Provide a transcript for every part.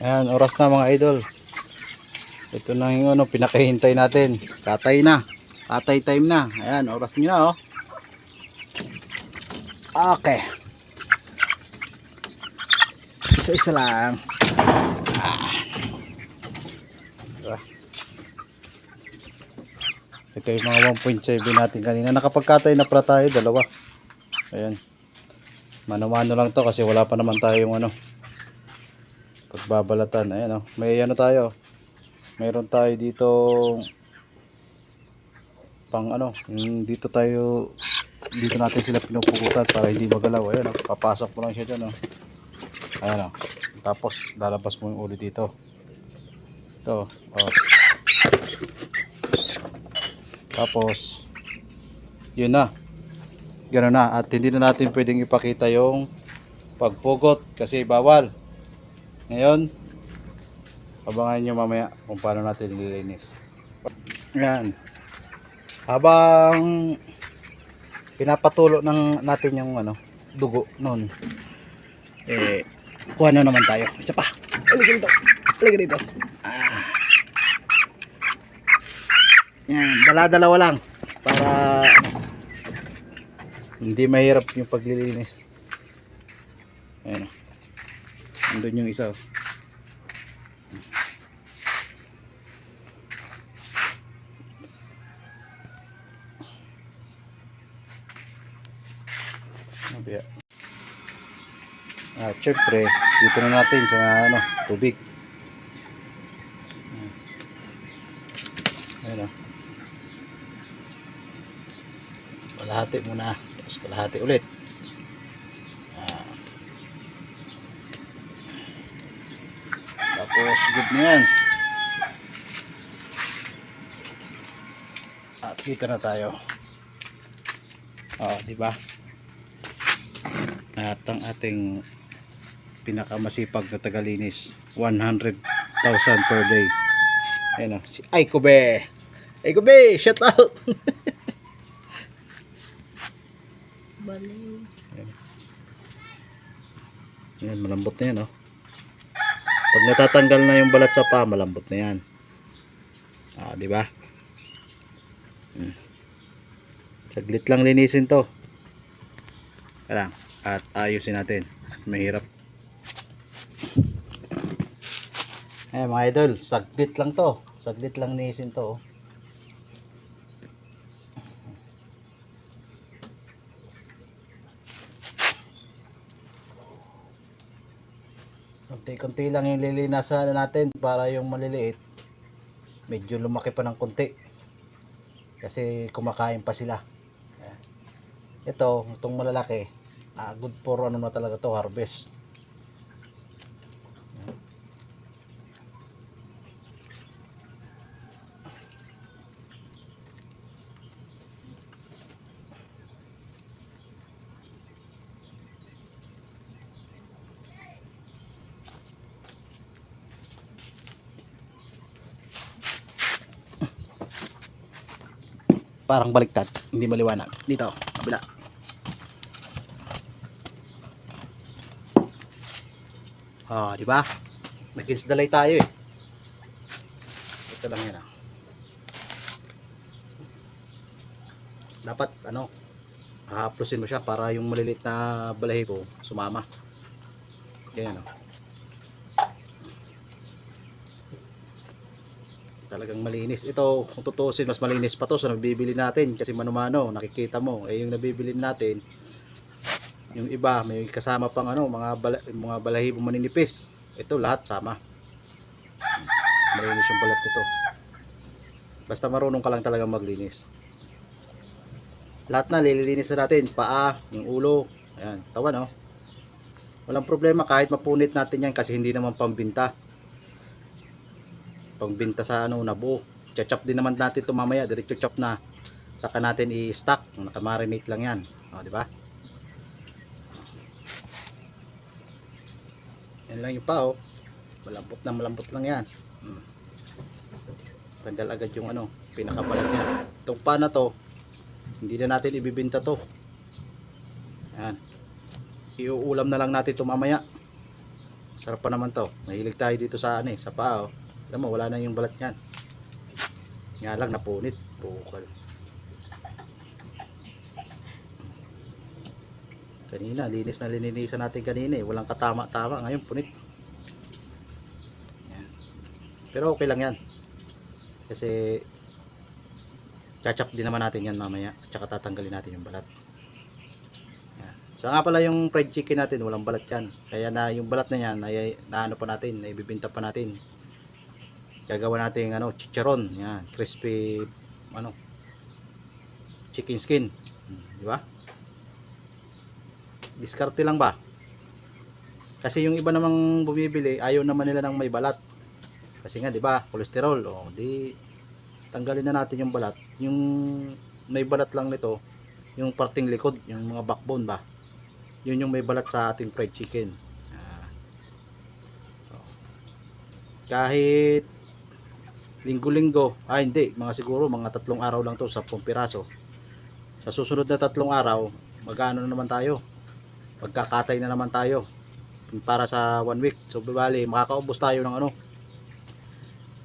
Ayan, oras na mga idol. Ito na yung ano, pinakahintay natin. Katay na. Katay time na. Ayan, oras nyo na oh. Okay. Isa-isa lang. Ah. Ito yung mga 1.7 natin kanina. Nakapagkatay na pala tayo, dalawa. Ayan. Mano-mano lang to kasi wala pa naman tayong ano. Pagbabalatan. Ayan oh. May ano tayo. Meron tayo dito pang ano, dito tayo dito natin sila pinupukutan para hindi magalaw. Ayan oh. Papasok mo lang siya dyan oh. Ayan oh. Tapos lalabas mo yung ulo dito. Ito. Oh. Tapos yun na. Ganun na. At hindi na natin pwedeng ipakita yung pagpugot kasi bawal. Ngayon, abangan nyo mamaya kung paano natin nililinis. Yan. Habang pinapatulo ng natin yung ano, dugo noon. Eh, kuha na naman tayo. Isa pa. Halika dito. Halika dito. Ah. Yan, dala-dalawa lang para hindi mahirap yung paglilinis. Ayan. Andun yung isa. oh. Ba yan? Ah, syempre, dito na natin sa ano, tubig. Ayan o. Kalahati muna. Tapos kalahati ulit. Ah. Tapos good na yan. At dito na tayo. Oh, di ba? At ang ating pinakamasipag na tagalinis 100,000 per day. Ayan o, si Aiko Be. Aiko Be, shout out. Baliw. Yan, malambot na yan, oh. Pag natatanggal na yung balat sa paa, malambot na yan. Ah, di ba? Hmm. Saglit lang linisin to. Kaya lang, at ayusin natin. Mahirap. Eh, mga idol, saglit lang to. Saglit lang linisin to, oh. Konti-konti lang yung lilinasan natin para yung maliliit medyo lumaki pa ng konti. Kasi kumakain pa sila. Ito, itong malalaki, ah, good for ano na talaga to harvest. Ayan. Parang baliktad, hindi maliwanag. Dito, kabila. Ah, di ba? Nag-instalay tayo eh. Ito lang yan ah. Dapat ano, hahaplusin mo siya para yung malilit na balahibo sumama. Ganyan oh. Talagang malinis. Ito, kung tutusin, mas malinis pa to sa nabibili natin kasi mano-mano, nakikita mo. Eh, yung nabibili natin, yung iba, may kasama pang ano, mga, bala, mga balahibo maninipis. Ito, lahat sama. Malinis yung balat nito. Basta marunong ka lang talaga maglinis. Lahat na, lililinis na natin. Paa, yung ulo, ayan, tawan, oh. Walang problema kahit mapunit natin yan kasi hindi naman pambinta pangbenta sa ano na buo. Chop din naman natin ito mamaya, diretso chop na. Saka natin i-stock, nakamarinate lang 'yan. O, di ba? Yan lang yung pao. Malambot na malambot lang 'yan. Hmm. Tanggal agad yung ano, pinakabalat niya. Itong pa na to, hindi na natin ibibenta to. Yan. Iuulam na lang natin ito mamaya. Sarap pa naman to. Mahilig tayo dito sa ano eh, sa paa oh. Alam mo, wala na yung balat niyan. Nga lang, napunit. Bukal. Kanina, linis na lininisan natin kanina eh. Walang katama-tama. Ngayon, punit. Yan. Pero okay lang yan. Kasi, chachap din naman natin yan mamaya. Tsaka tatanggalin natin yung balat. Yan. So nga pala yung fried chicken natin, walang balat yan. Kaya na yung balat na yan, ay, na ano pa natin, na ibibinta pa natin. Gagawa natin ano, chicharon. Yan, crispy, ano, chicken skin. Di ba? Diskarte lang ba? Kasi yung iba namang bumibili, ayaw naman nila ng may balat. Kasi nga, di ba, cholesterol. O, di, tanggalin na natin yung balat. Yung may balat lang nito, yung parting likod, yung mga backbone ba. Yun yung may balat sa ating fried chicken. Ah. Kahit linggo-linggo, ah hindi, mga siguro mga tatlong araw lang to sa piraso. Sa susunod na tatlong araw, magano na naman tayo? Magkakatay na naman tayo para sa one week. So, bali, makakaubos tayo ng ano,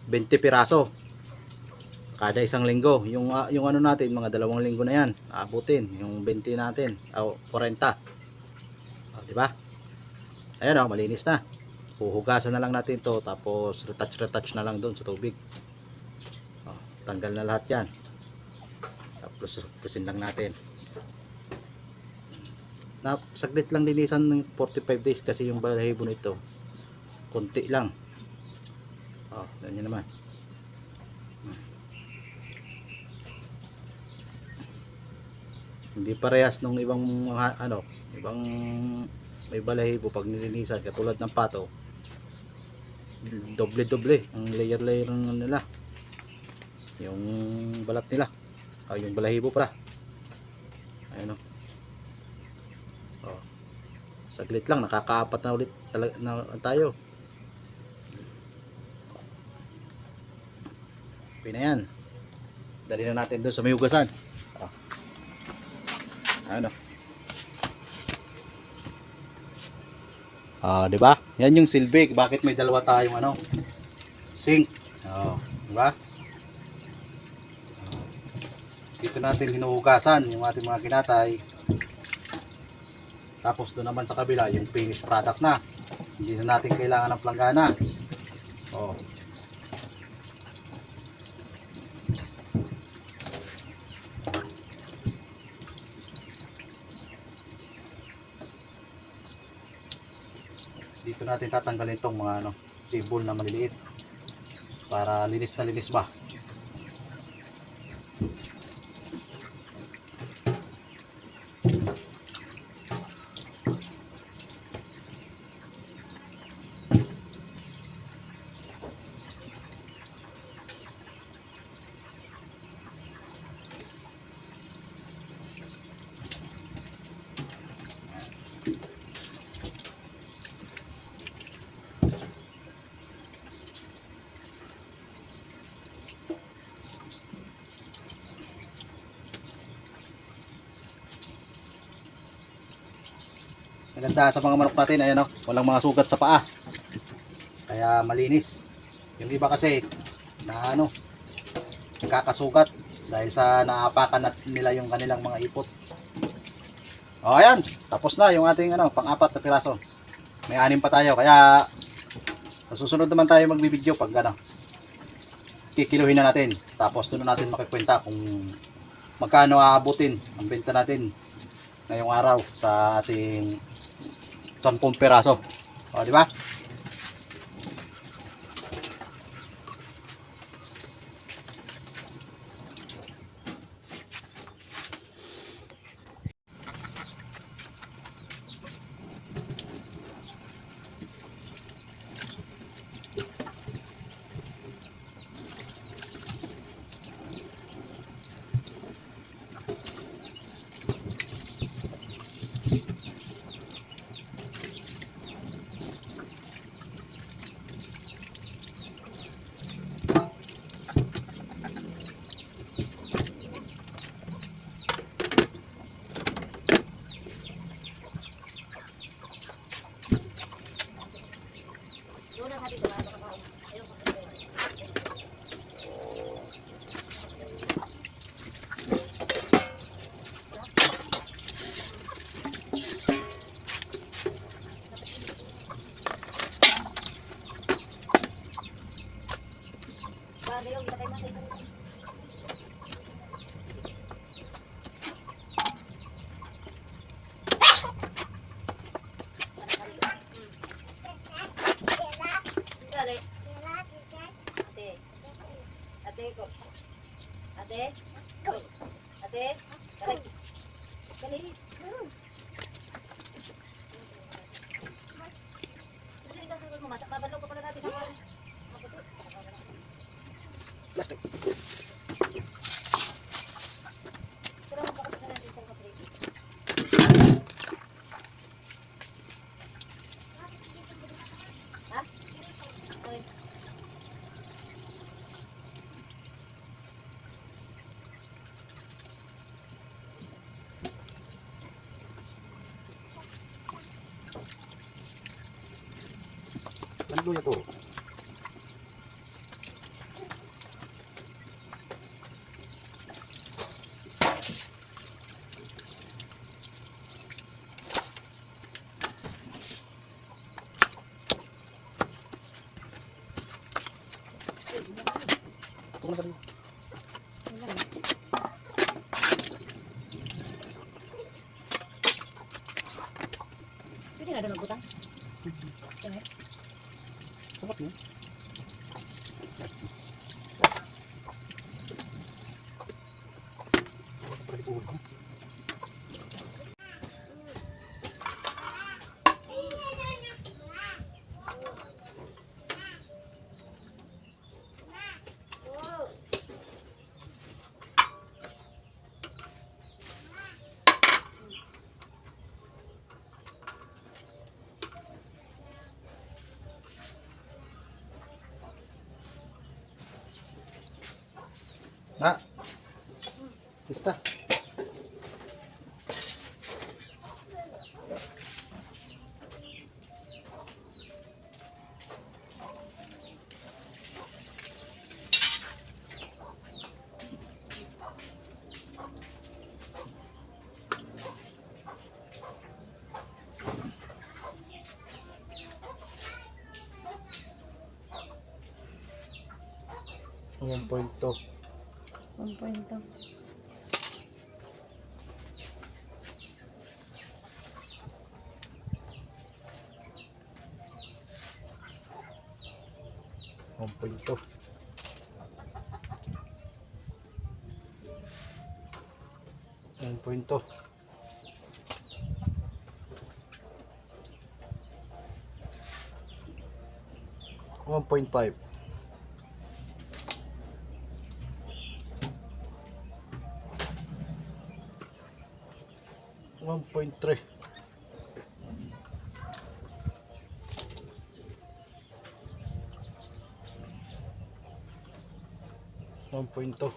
20 piraso kada isang linggo. Yung, ah, yung ano natin, mga dalawang linggo na yan, aabutin. Yung 20 natin, o 40. O, di ba? Ayan o, malinis na. Huhugasan na lang natin to tapos retouch-retouch na lang doon sa tubig. Tanggal na lahat yan. Tapos, pusin lang natin. Na saglit lang linisan ng 45 days kasi yung balahibo nito konti lang. Oh ganyan naman. Hindi parehas nung ibang ano ibang may balahibo pag nilinisan. Katulad ng pato doble doble ang layer layer nila yung balat nila ah, yung balahibo para ayun o Oh. Saglit lang, nakakaapat na ulit talaga na tayo. Okay na yan. Dali na natin doon sa may hugasan. Oh. Ano? Ah, di ba? Yan yung silbi. Bakit may dalawa tayong ano? Sink. Oh, di ba? Oh. Dito natin hinuhugasan yung ating mga kinatay. Tapos doon naman sa kabila, yung finished product na. Hindi na natin kailangan ng planggana. Oh. Dito natin tatanggalin itong mga ano, sibol na maliliit. Para linis na linis ba. Maganda sa mga manok natin, ayan o, walang mga sugat sa paa. Kaya malinis. Yung iba kasi, na ano, kakasugat dahil sa naapakan at nila yung kanilang mga ipot. O ayan, tapos na yung ating ano, pang-apat na piraso. May anim pa tayo, kaya susunod naman tayo magbibideo pag ano, kikiluhin na natin. Tapos doon na natin makikwenta kung magkano aabutin ang benta natin ngayong araw sa ating 10 peraso. O, di ba? Ate. Ate. Dali. Dali. Dali ka mo. Masak babalo ko pala natin sa. Maputi. Plastic. Pero magpakasok ka natin sa kapre. Ha? Okay. Ano luya to? Ito na ba rin? Pwede na doon magbutang. Kaya, Sapat mo. 1.2. 1.2. Ang punto. Ang punto. One point five. 1.2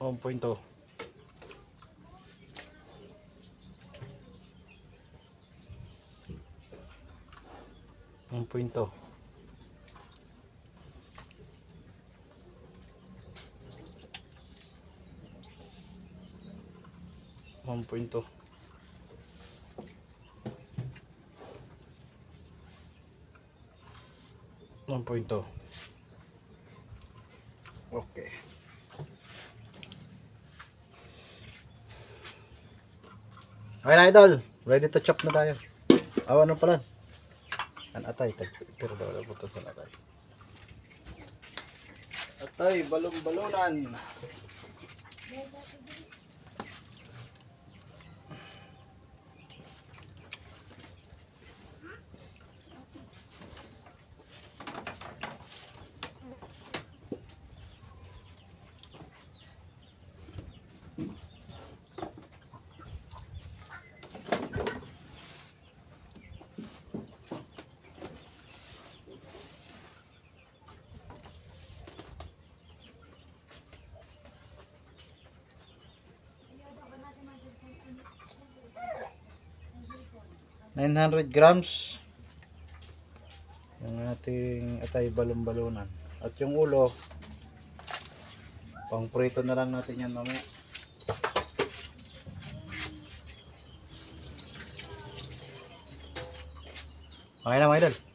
1.2 1.2 1.2 Point two. Okay. Okay na idol, ready to chop na tayo. Awa ano pala? An atay, pero daw daw puto sa atay. Atay, balong-balonan. 900 grams yung ating atay balon-balunan at yung ulo pang prito na lang natin yan mamaya. Okay na mga idol